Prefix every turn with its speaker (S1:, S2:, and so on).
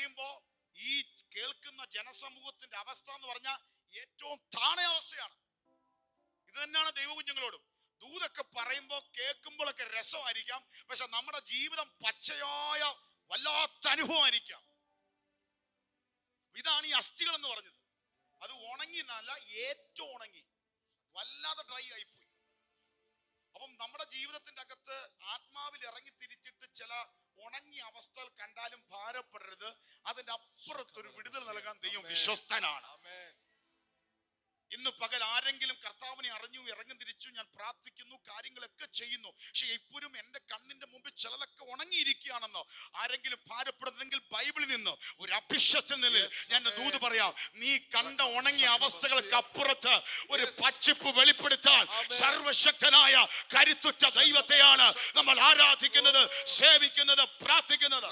S1: പറയുമ്പോ ഈ കേൾക്കുന്ന ജനസമൂഹത്തിന്റെ അവസ്ഥ എന്ന് പറഞ്ഞാൽ ഏറ്റവും താണ അവസ്ഥയാണ്. ഇത് തന്നെയാണ് ദൈവകുഞ്ഞുങ്ങളോടും. ദൂതൊക്കെ പറയുമ്പോൾ കേൾക്കുമ്പോഴൊക്കെ രസമായിരിക്കാം. പക്ഷെ നമ്മുടെ ജീവിതം പച്ചയായ വല്ലാത്ത അനുഭവമായിരിക്കാം. ഇതാണ് ഈ അസ്ഥികൾ എന്ന് പറഞ്ഞത്. അത് ഉണങ്ങി എന്നല്ല ഏറ്റവും ഉണങ്ങി. വല്ലാതെ ഡ്രൈ ആയിപ്പോയി. അപ്പം നമ്മുടെ ജീവിതത്തിന്റെ അകത്ത് ആത്മാവിൽ ഇറങ്ങി തിരിച്ചിട്ട് ചില ഉണങ്ങിയ അവസ്ഥകൾ കണ്ടാലും ഭാരപ്പെടരുത്. അതിന്റെ അപ്പുറത്തൊരു വിടുതൽ നൽകാൻ ദൈവം വിശ്വസ്തനാണ്. ആരെങ്കിലും കർത്താവിനെ അറിഞ്ഞു ഇറങ്ങി തിരിച്ചു ഞാൻ പ്രാർത്ഥിക്കുന്നു കാര്യങ്ങളൊക്കെ ചെയ്യുന്നു. പക്ഷെ ഇപ്പോഴും എന്റെ കണ്ണിന്റെ മുമ്പിൽ ചിലതൊക്കെ ഉണങ്ങിയിരിക്കുകയാണെന്നോ? ആരെങ്കിലും ഭാരപ്പെടുന്നെങ്കിൽ ബൈബിളിൽ നിന്ന് ഒരു അഭിഷത്തിൽ നിലയിൽ ഞാൻ ദൂത് പറയാം. നീ കണ്ട ഉണങ്ങിയ അവസ്ഥകൾക്ക് അപ്പുറത്ത് ഒരു പച്ചിപ്പ് വെളിപ്പെടുത്താൻ സർവശക്തനായ കരുത്തുറ്റ ദൈവത്തെയാണ് നമ്മൾ ആരാധിക്കുന്നത് സേവിക്കുന്നത് പ്രാർത്ഥിക്കുന്നത്.